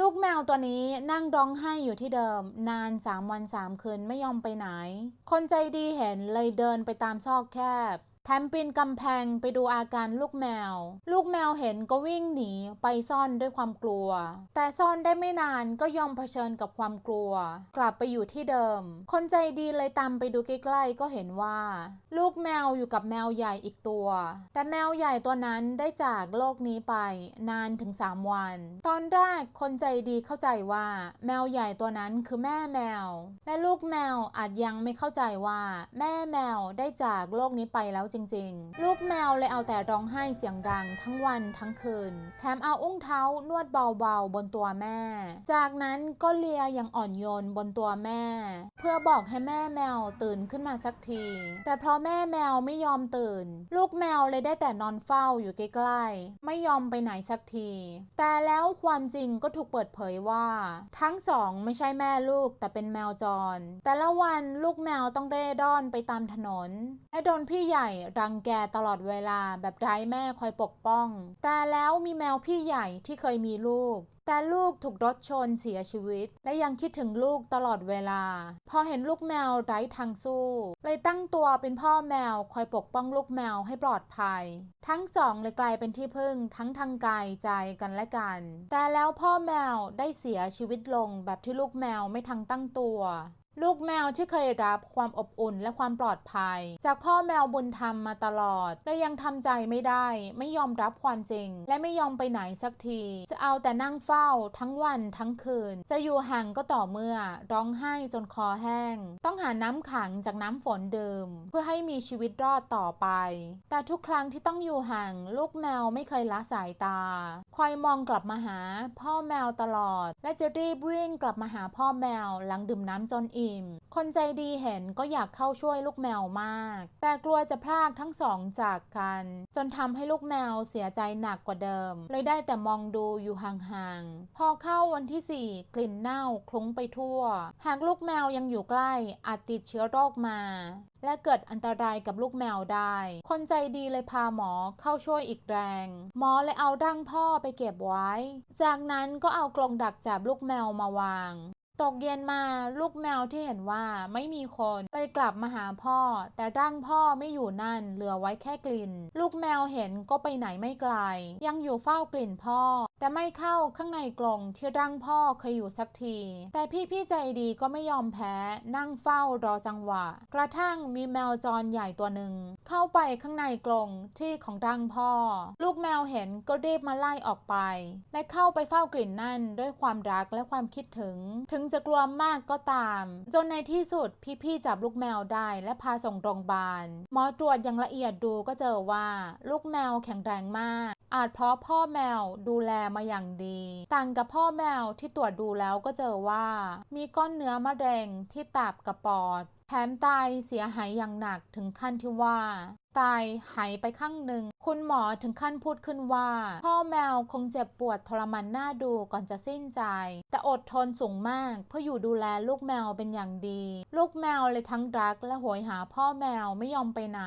ลูกแมวตัวนี้นั่งร้องไห้อยู่ที่เดิม นาน3วัน3คืนไม่ยอมไปไหน คนใจดีเห็นเลยเดินไปตามซอกแคบ แถมปีนกำแพงไปดูอาการลูกแมว ลูกแมวเห็นก็วิ่งหนีไปซ่อนด้วยความกลัว แต่ซ่อนได้ไม่นานก็ยอมเผชิญกับความกลัว กลับไปอยู่ที่เดิม คนใจดีเลยตามไปดูใกล้ๆก็เห็นว่า ลูกแมวอยู่กับแมวใหญ่อีกตัว แต่แมวใหญ่ตัวนั้นได้จากโลกนี้ไปนานถึง 3 วัน ตอนแรกคนใจดีเข้าใจว่า แมวใหญ่ตัวนั้นคือแม่แมว และลูกแมวอาจยังไม่เข้าใจว่า แม่แมวได้จากโลกนี้ไปแล้วจริง ๆ ลูกแมวเลยเอาแต่ร้องไห้เสียงดังทั้งวันทั้งคืน แถมเอาอุ้งเท้านวดเบาๆบนตัวแม่ จากนั้นก็เลียอย่างอ่อนโยนบนตัวแม่ เพื่อบอกให้แม่แมวตื่นขึ้นมาสักที แต่เพราะแม่แมวไม่ยอมตื่น ลูกแมวเลยได้แต่นอนเฝ้าอยู่ใกล้ๆ ไม่ยอมไปไหนสักที แต่แล้วความจริงก็ถูกเปิดเผยว่า ทั้งสองไม่ใช่แม่ลูกแต่เป็นแมวจร แต่ละวันลูกแมวต้องเร่ร่อนไปตามถนนและโดนพี่ใหญ่รังแกตลอดเวลาแบบไร้แม่คอยปกป้อง แต่แล้วมีแมวพี่ใหญ่ที่เคยมีลูก แต่ลูกถูกรถชนเสียชีวิต และยังคิดถึงลูกตลอดเวลา พอเห็นลูกแมวไร้ทางสู้ เลยตั้งตัวเป็นพ่อแมวคอยปกป้องลูกแมวให้ปลอดภัย ทั้งสองเลยกลายเป็นที่พึ่งทั้งทางกายใจกันและกัน แต่แล้วพ่อแมวได้เสียชีวิตลงแบบที่ลูกแมวไม่ทันตั้งตัว ลูกแมวที่เคยรับความอบอุ่นและความปลอดภัย จากพ่อแมวบุญธรรมมาตลอดและยังทำใจไม่ได้ ไม่ยอมรับความจริง และไม่ยอมไปไหนสักที จะเอาแต่นั่งเฝ้าทั้งวันทั้งคืน จะอยู่ห่างก็ต่อเมื่อ ร้องไห้จนคอแห้ง ต้องหาน้ำขังจากน้ำฝนดื่ม เพื่อให้มีชีวิตรอดต่อไป แต่ทุกครั้งที่ต้องอยู่ห่าง ลูกแมวไม่เคยละสายตา คอยมองกลับมาหา พ่อแมวตลอด และจะรีบวิ่งกลับมาหาพ่อแมวหลังดื่มน้ำจนอิ่มคนใจดีเห็นก็อยากเข้าช่วยลูกแมวมาก แต่กลัวจะพลากทั้งสองจากกัน จนทำให้ลูกแมวเสียใจหนักกว่าเดิม เลยได้แต่มองดูอยู่ห่างๆ พอเข้าวันที่ 4 กลิ่นเน่าคลุ้งไปทั่ว หากลูกแมวยังอยู่ใกล้อาจติดเชื้อโรคมา และเกิดอันตรายกับลูกแมวได้ คนใจดีเลยพาหมอเข้าช่วยอีกแรง หมอเลยเอาร่างพ่อไปเก็บไว้ จากนั้นก็เอากรงดักจับลูกแมวมาวาง ตกเย็นมาลูกแมวที่เห็นว่าไม่มีคนเลยกลับมาหาพ่อ แต่ร่างพ่อไม่อยู่นั่นเหลือไว้แค่กลิ่น ลูกแมวเห็นก็ไปไหนไม่ไกล ยังอยู่เฝ้ากลิ่นพ่อ แต่ไม่เข้าข้างในกรงที่ร่างพ่อเคยอยู่สักที แต่พี่พี่ใจดีก็ไม่ยอมแพ้นั่งเฝ้ารอจังหวะ กระทั่งมีแมวจรใหญ่ตัวหนึ่งเข้าไปข้างในกรงที่ของร่างพ่อ ลูกแมวเห็นก็รีบมาไล่ออกไป และเข้าไปเฝ้ากลิ่นนั่นด้วยความรักและความคิดถึงถึงจะกลัวมากก็ตาม จนในที่สุดพี่ๆจับลูกแมวได้และพาส่งโรงพยาบาล หมอตรวจอย่างละเอียดดูก็เจอว่าลูกแมวแข็งแรงมาก อาจเพราะพ่อแมวดูแลมาอย่างดี ต่างกับพ่อแมวที่ตรวจดูแล้วก็เจอว่า มีก้อนเนื้อมะเร็งที่ตับกับปอดแถมไตเสียหายอย่างหนักถึงขั้นที่ว่า ไตหายไปข้างหนึ่ง คุณหมอถึงขั้นพูดขึ้นว่า พ่อแมวคงเจ็บปวดทรมานหน้าดูก่อนจะสิ้นใจ แต่อดทนสูงมาก เพื่ออยู่ดูแลลูกแมวเป็นอย่างดี ลูกแมวเลยทั้งรักและโหยหาพ่อแมวไม่ยอมไปไหน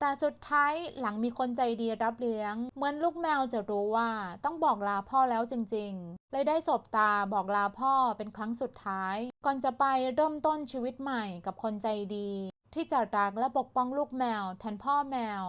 แต่สุดท้ายหลังมีคนใจดีรับเลี้ยง เหมือนลูกแมวจะรู้ว่าต้องบอกลาพ่อแล้วจริงๆ เลยได้สบตาบอกลาพ่อเป็นครั้งสุดท้าย ก่อนจะไปเริ่มต้นชีวิตใหม่กับคนใจดี ที่จะรักและปกป้องลูกแมวแทนพ่อแมว